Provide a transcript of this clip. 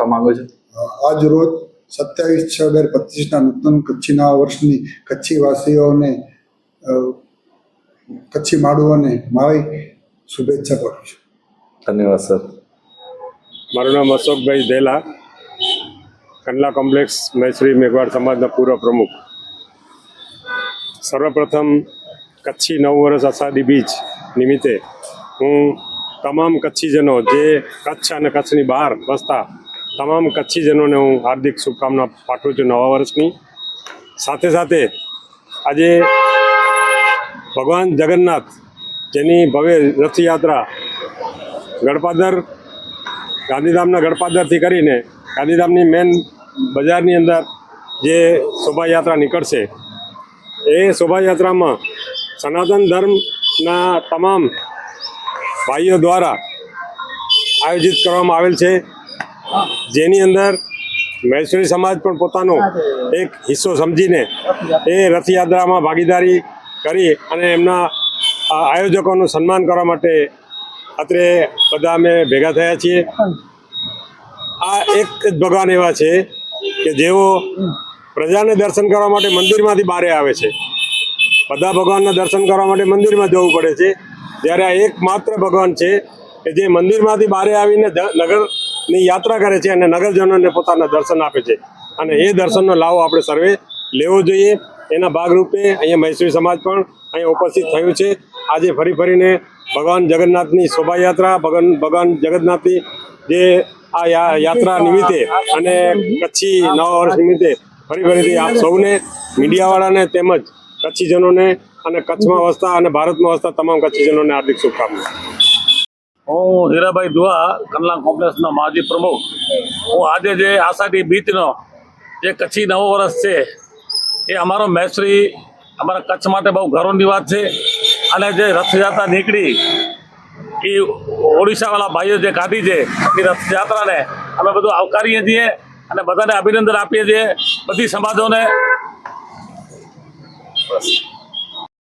રાખવા માંગો છો? આજ રોજ સત્યાવીસ છ બે હજાર પચીસના નૂતન કચ્છી નવા વર્ષની કચ્છી વાસીઓને કચ્છી માડુઓને મારી શુભેચ્છા પાઠવું છું. ધન્યવાદ સર. મારું નામ અશોકભાઈ દેલા કંડલા કોમ્પ્લેક્સ મૈસરી મેઘવાડ સમાજના પૂર્વ પ્રમુખ. સર્વપ્રથમ કચ્છી નવ વર્ષ અષાઢી બીજ નિમિત્તે હું તમામ કચ્છીજનો જે કચ્છ અને કચ્છની બહાર વસતા તમામ કચ્છીજનોને હું હાર્દિક શુભકામના પાઠવું છું નવા વર્ષની. સાથે સાથે આજે ભગવાન જગન્નાથ જેની ભવ્ય રથયાત્રા ગડપાદર, ગાંધીધામના ગડપાદરથી કરીને ગાંધીધામની મેન બજારની અંદર જે શોભાયાત્રા નીકળશે, એ શોભાયાત્રામાં સનાતન ધર્મના તમામ ભાઈઓ દ્વારા આયોજિત કરવામાં આવેલ છે. જેની અંદર મહેશ્વરી સમાજ પણ પોતાનો એક હિસ્સો સમજીને એ રથયાત્રામાં ભાગીદારી કરી અને એમના આયોજકોનું સન્માન કરવા માટે અત્રે બધા અમે ભેગા થયા છીએ. આ એક જ ભગવાન એવા છે કે જેઓ પ્રજાને દર્શન કરવા માટે મંદિરમાંથી બહાર આવે છે. બધા ભગવાનના દર્શન કરવા માટે મંદિરમાં જવું પડે છે. જ્યારે આ એકમાત્ર ભગવાન છે કે જે મંદિરમાંથી બહાર આવીને દ- નગરની યાત્રા કરે છે અને નગરજનોને પોતાના દર્શન આપે છે. અને એ દર્શનનો લાવો આપણે સર્વે લેવો જોઈએ. એના ભાગરૂપે અહીંયા મૈસૂરી સમાજ પણ અહીંયા ઉપસ્થિત થયું છે. આજે ફરી ફરીને ભગવાન જગન્નાથની શોભાયાત્રા, ભગવાન ભગવાન જગન્નાથની જે આ યાત્રા નિમિત્તે અને કચ્છી નવા વર્ષ નિમિત્તે ફરી ફરીથી આપ સૌને, મીડિયાવાળાને તેમજ કચ્છીજનોને અને કચ્છમાં વસતા અને ભારતમાં વસતા તમામ કચ્છીજનોને હાર્દિક શુભકામના. હું હીરાભાઈ દુઆ કંડલા કોમ્પ્લેક્સનો માજી પ્રમુખ. હું આજે જે આષાઢી બીચનો જે કચ્છી નવો વર્ષ છે, એ અમારો મૈસરી અમારા કચ્છ માટે બહુ ગૌરવની વાત છે. અને જે રથયાત્રા નીકળી એ ઓડિશાવાળા ભાઈઓ જે કાઢી છે, એ રથયાત્રાને અમે બધું આવકારીએ છીએ અને બધાને અભિનંદન આપીએ છીએ, બધી સમાજોને. બસ